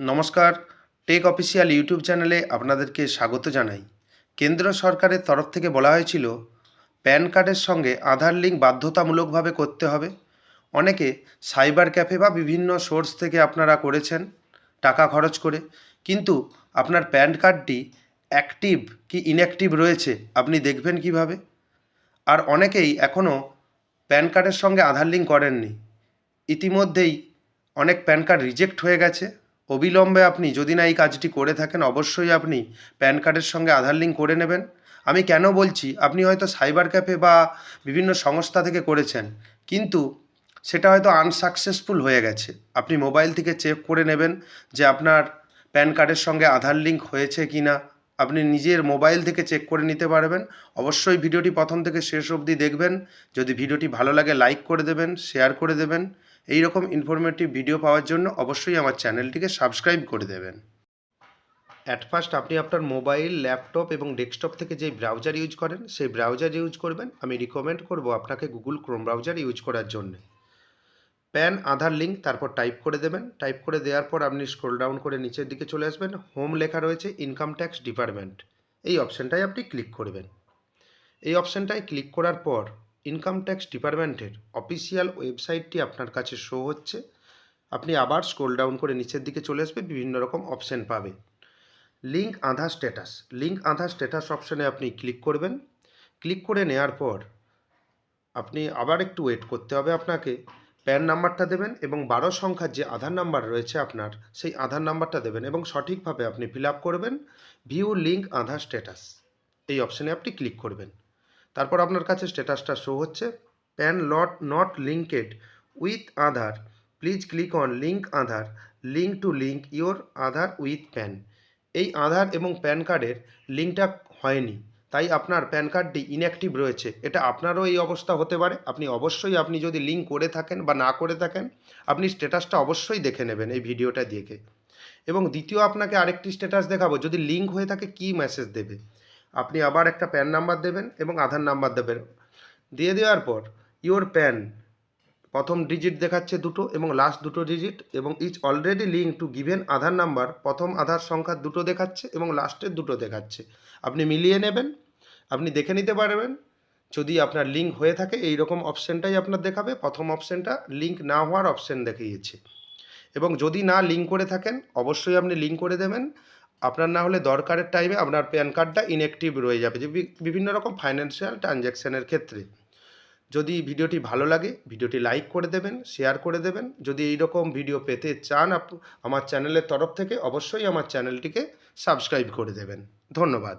নমস্কার। Take official YouTube চ্যানেলে আপনাদেরকে স্বাগত জানাই। কেন্দ্র সরকারের তরফ থেকে বলা হয়েছিল, প্যান কার্ডের সঙ্গে আধার লিঙ্ক বাধ্যতামূলকভাবে করতে হবে। অনেকে সাইবার ক্যাফে বা বিভিন্ন সোর্স থেকে আপনারা করেছেন টাকা খরচ করে। কিন্তু আপনার প্যান কার্ডটি অ্যাক্টিভ কি ইনঅ্যাক্টিভ রয়েছে, আপনি দেখবেন কীভাবে? আর অনেকেই এখনও প্যান কার্ডের সঙ্গে আধার লিঙ্ক করেননি। ইতিমধ্যেই অনেক প্যান কার্ড রিজেক্ট হয়ে গেছে। অবিলম্বে আপনি যদি না এই কাজটি করে থাকেন, অবশ্যই আপনি প্যান কার্ডের সঙ্গে আধার লিঙ্ক করে নেবেন। আমি কেন বলছি, আপনি হয়তো সাইবার ক্যাফে বা বিভিন্ন সংস্থা থেকে করেছেন, কিন্তু সেটা হয়তো আনসাকসেসফুল হয়ে গেছে। আপনি মোবাইল থেকে চেক করে নেবেন যে আপনার প্যান কার্ডের সঙ্গে আধার লিঙ্ক হয়েছে কি না। আপনি নিজের মোবাইল থেকে চেক করে নিতে পারবেন। অবশ্যই ভিডিওটি প্রথম থেকে শেষ অবধি দেখবেন। যদি ভিডিওটি ভালো লাগে, লাইক করে দেবেন, শেয়ার করে দেবেন। এই রকম ইনফরমেটিভ ভিডিও পাওয়ার জন্য অবশ্যই আমার চ্যানেলটিকে সাবস্ক্রাইব করে দেবেন। অ্যাট ফার্স্ট আপনি আপনার মোবাইল ল্যাপটপ এবং ডেস্কটপ থেকে যে ব্রাউজার ইউজ করেন, সেই ব্রাউজার ইউজ করবেন। আমি রিকমেন্ড করব আপনাকে গুগল ক্রোম ব্রাউজার ইউজ করার জন্য। প্যান আধার লিঙ্ক তারপর টাইপ করে দেবেন। টাইপ করে দেওয়ার পর আপনি স্ক্রোল ডাউন করে নিচের দিকে চলে আসবেন। হোম লেখা রয়েছে ইনকাম ট্যাক্স ডিপার্টমেন্ট এই অপশানটায় আপনি ক্লিক করবেন। এই অপশানটায় ক্লিক করার পর ইনকাম ট্যাক্স ডিপার্টমেন্টের অফিসিয়াল ওয়েবসাইটটি আপনার কাছে শো হচ্ছে। আপনি আবার স্ক্রোল ডাউন করে নিচের দিকে চলে আসবে, বিভিন্ন রকম অপশান পাবে link Aadhaar status link Aadhaar status অপশানে আপনি ক্লিক করবেন। ক্লিক করে নেওয়ার পর আপনি আবার একটু ওয়েট করতে হবে আপনাকে। প্যান নাম্বারটা দেবেন এবং বারো সংখ্যার যে আধার নাম্বার রয়েছে আপনার, সেই আধার নাম্বারটা দেবেন এবং সঠিকভাবে আপনি ফিল করবেন। ভিউ লিঙ্ক আধার স্ট্যাটাস এই অপশানে আপনি ক্লিক করবেন। তারপর আপনার কাছে স্ট্যাটাসটা শো হচ্ছে। PAN lot not linked with Aadhaar please click on link Aadhaar link to link your Aadhaar with PAN এই আধার এবং প্যান কার্ডের লিঙ্কটা হয়নি। তাই আপনার প্যান কার্ডটি ইনঅ্যাক্টিভ রয়েছে। এটা আপনারও এই অবস্থা হতে পারে। আপনি অবশ্যই আপনি যদি লিঙ্ক করে থাকেন বা না করে থাকেন, আপনি স্ট্যাটাসটা অবশ্যই দেখে নেবেন এই ভিডিওটা দেখে। এবং দ্বিতীয় আপনাকে আরেকটি স্ট্যাটাস দেখাবো। যদি লিঙ্ক হয়ে থাকে, কী মেসেজ দেবে? আপনি আবার একটা প্যান নাম্বার দেবেন এবং আধার নাম্বার দেবেন। দিয়ে দেওয়ার পর ইওর প্যান প্রথম ডিজিট দেখাচ্ছে দুটো এবং লাস্ট দুটো ডিজিট এবং each already link to given Aadhaar number প্রথম আধার সংখ্যা দুটো দেখাচ্ছে এবং লাস্টের দুটো দেখাচ্ছে। আপনি মিলিয়ে নেবেন, আপনি দেখে নিতে পারবেন। যদি আপনার লিঙ্ক হয়ে থাকে এই রকম অপশানটাই আপনার দেখাবে। প্রথম অপশানটা লিঙ্ক না হওয়ার অপশান দেখিয়েছে। এবং যদি না লিঙ্ক করে থাকেন, অবশ্যই আপনি লিঙ্ক করে দেবেন। আপনার না হলে দরকারের টাইমে আপনার প্যান কার্ডটা ইনঅ্যাক্টিভ রয়ে যাবে। যে বিভিন্ন রকম ফাইন্যান্সিয়াল ট্রানজ্যাকশানের ক্ষেত্রে। যদি ভিডিওটি ভালো লাগে, ভিডিওটি লাইক করে দেবেন শেয়ার করে দেবেন। যদি এই রকম ভিডিও পেতে চান আমার চ্যানেলের তরফ থেকে, অবশ্যই আমার চ্যানেলটিকে সাবস্ক্রাইব করে দেবেন। ধন্যবাদ।